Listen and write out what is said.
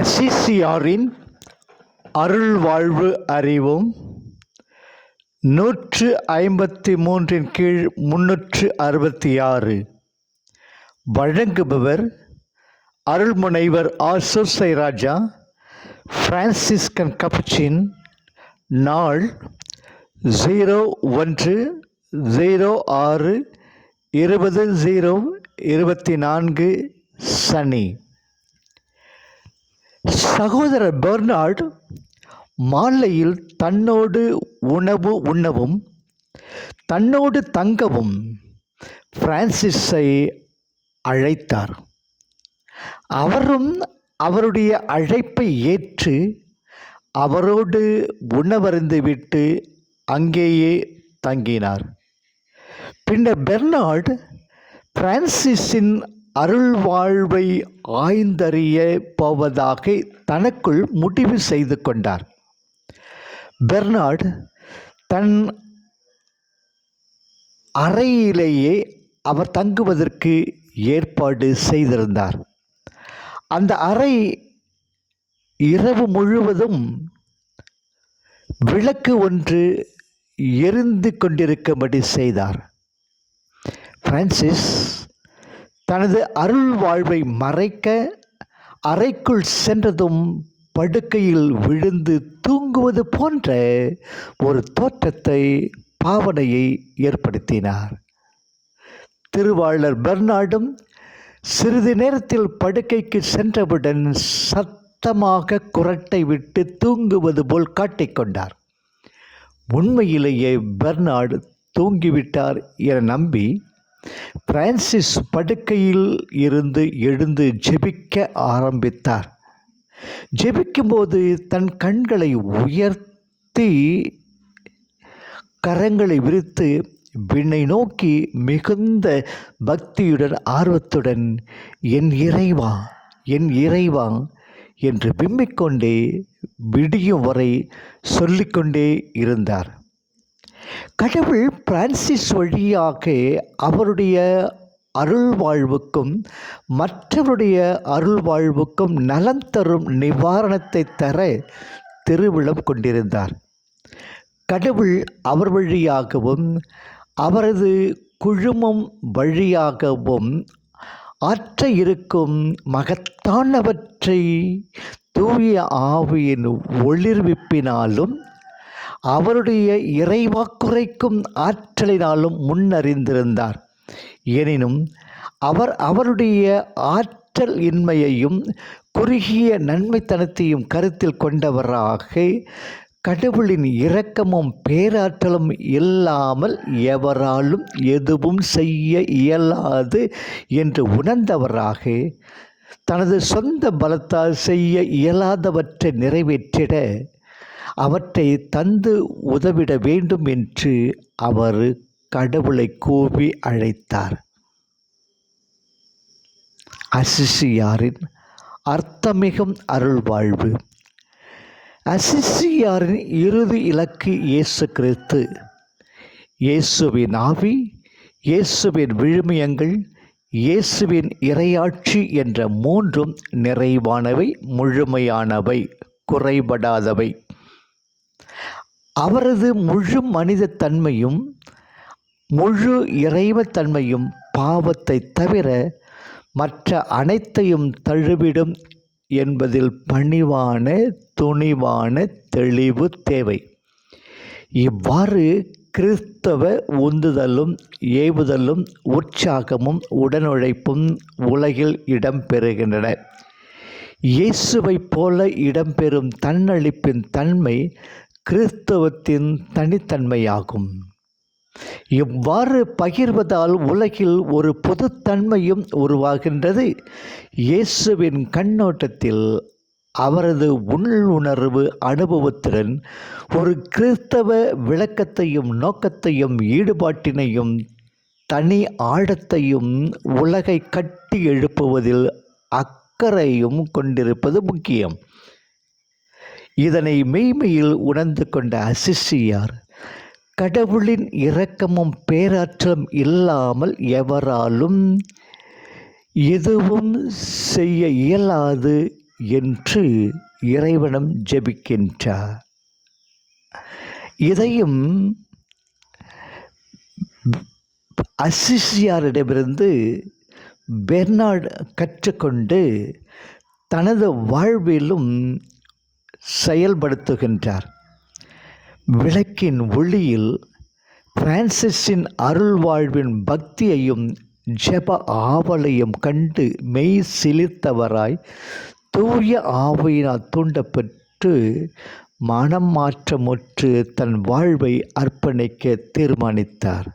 அசிசியாரின் அருள் வாழ்வு நூற்று ஐம்பத்தி மூன்றின் கீழ் முன்னூற்று அறுபத்தி ஆறு. வழங்குபவர் அருள்முனைவர் ஆர் ராஜா பிரான்சிஸ்கன் கப்சின் நாள் ஜீரோ ஒன்று ஜீரோ ஆறு இருபது ஜீரோ இருபத்தி நான்கு சனி. சகோதரர் பெர்னார்ட் மாலையில் தன்னோடு உணவு உண்ணவும் தன்னோடு தங்கவும் பிரான்சிஸை அழைத்தார். அவரும் அவருடைய அழைப்பை ஏற்று அவரோடு உணவருந்துவிட்டு அங்கேயே தங்கினார். பின்னர் பெர்னார்ட் பிரான்சிஸின் அருள் வாழ்வை ஆய்ந்தறிய போவதாக தனக்குள் முடிவு செய்து கொண்டார். பெர்னார்ட் தன் அறையிலேயே அவர் தங்குவதற்கு ஏற்பாடு செய்திருந்தார். அந்த அறை இரவு முழுவதும் விளக்கு ஒன்று எரிந்து கொண்டிருக்கும்படி செய்தார். பிரான்சிஸ் தனது அருள் வாழ்வை மறைக்க அறைக்குள் சென்றதும் படுக்கையில் விழுந்து தூங்குவது போன்ற ஒரு தோற்றத்தை பாவனையை ஏற்படுத்தினார். திருவாளர் பெர்னார்டும் சிறிது நேரத்தில் படுக்கைக்கு சென்றவுடன் சத்தமாக குரட்டை விட்டு தூங்குவது போல் காட்டிக்கொண்டார் உண்மையிலேயே பெர்னார்டு தூங்கிவிட்டார் என நம்பி பிரான்சிஸ் படுக்கையில் இருந்து எழுந்து ஜெபிக்க ஆரம்பித்தார். ஜெபிக்கும்போது தன் கண்களை உயர்த்தி கரங்களை விரித்து விண்ணை நோக்கி மிகுந்த பக்தியுடன் ஆர்வத்துடன் என் இறைவா என் இறைவா என்று விம்மிக்கொண்டே விடியும் வரை சொல்லிக்கொண்டே இருந்தார். கடவுள் பிரான்சிஸ் வழியாக அவருடைய அருள் வாழ்வுக்கும் மற்றவருடைய அருள் வாழ்வுக்கும் நலம் தரும் நிவாரணத்தை தர திருவிழம் கொண்டிருந்தார். கடவுள் அவர் வழியாகவும் அவரது குழுமம் வழியாகவும் ஆற்ற இருக்கும் மகத்தானவற்றை தூய ஆவியின் ஒளிர்விப்பினாலும் அவருடைய இறைவாக்குரைக்கும் ஆற்றலினாலும் முன்னறிந்திருந்தார். எனினும் அவர் அவருடைய ஆற்றல் இன்மையையும் குறுகிய நன்மைத்தனத்தையும் கருத்தில் கொண்டவராக கடவுளின் இரக்கமும் பேராற்றலும் இல்லாமல் எவராலும் எதுவும் செய்ய இயலாது என்று உணர்ந்தவராக தனது சொந்த பலத்தால் செய்ய இயலாதவற்றை நிறைவேற்றிட அவற்றை தந்து உதவிட வேண்டும் என்று அவர் கடவுளை கூவி அழைத்தார். அசிசியாரின் அர்த்தமிகும் அருள் வாழ்வு அசிசியாரின் இறுதி இலக்கு இயேசு கிறிஸ்து இயேசுவின் ஆவி இயேசுவின் விழுமியங்கள் இயேசுவின் இறையாட்சி என்ற மூன்றும் நிறைவானவை முழுமையானவை குறைபடாதவை. அவரது முழு மனித தன்மையும் முழு இறைவத்தன்மையும் பாவத்தை தவிர மற்ற அனைத்தையும் தழுவிடும் என்பதில் பணிவான துணிவான தெளிவு தேவை. இவ்வாறு கிறிஸ்தவ உந்துதலும் ஏவுதலும் உற்சாகமும் உடனுழைப்பும் உலகில் இடம்பெறுகின்றன. இயேசுவைப் போல இடம்பெறும் தன்னழிப்பின் தன்மை கிறிஸ்தவத்தின் தனித்தன்மையாகும். இவ்வாறு பகிர்வதால் உலகில் ஒரு பொதுத்தன்மையும் உருவாகின்றது. இயேசுவின் கண்ணோட்டத்தில் அவரது உள்ளுணர்வு அனுபவத்திறன் ஒரு கிறிஸ்தவ விளக்கத்தையும் நோக்கத்தையும் ஈடுபாட்டினையும் தனி ஆழத்தையும் உலகை கட்டி எழுப்புவதில் அக்கறையும் கொண்டிருப்பது முக்கியம். இதனை மெய்மையில் உணர்ந்து கொண்ட அசிசியார் கடவுளின் இரக்கமும் பேராற்றலும் இல்லாமல் எவராலும் எதுவும் செய்ய இயலாது என்று இறைவனம் ஜெபிக்கின்றார். இதையும் அசிசியாரிடமிருந்து பெர்னார்டு கற்றுக்கொண்டு தனது வாழ்விலும் செயல்படுத்துகின்றார். விளக்கின் ஒளியில் பிரான்சிஸின் அருள் வாழ்வின் பக்தியையும் ஜெப ஆவலையும் கண்டு மெய் சிலிர்த்தவராய் தூய ஆவையினால் தூண்டப்பட்டு மனம் மாற்றமுற்று தன் வாழ்வை அர்ப்பணிக்க தீர்மானித்தார்.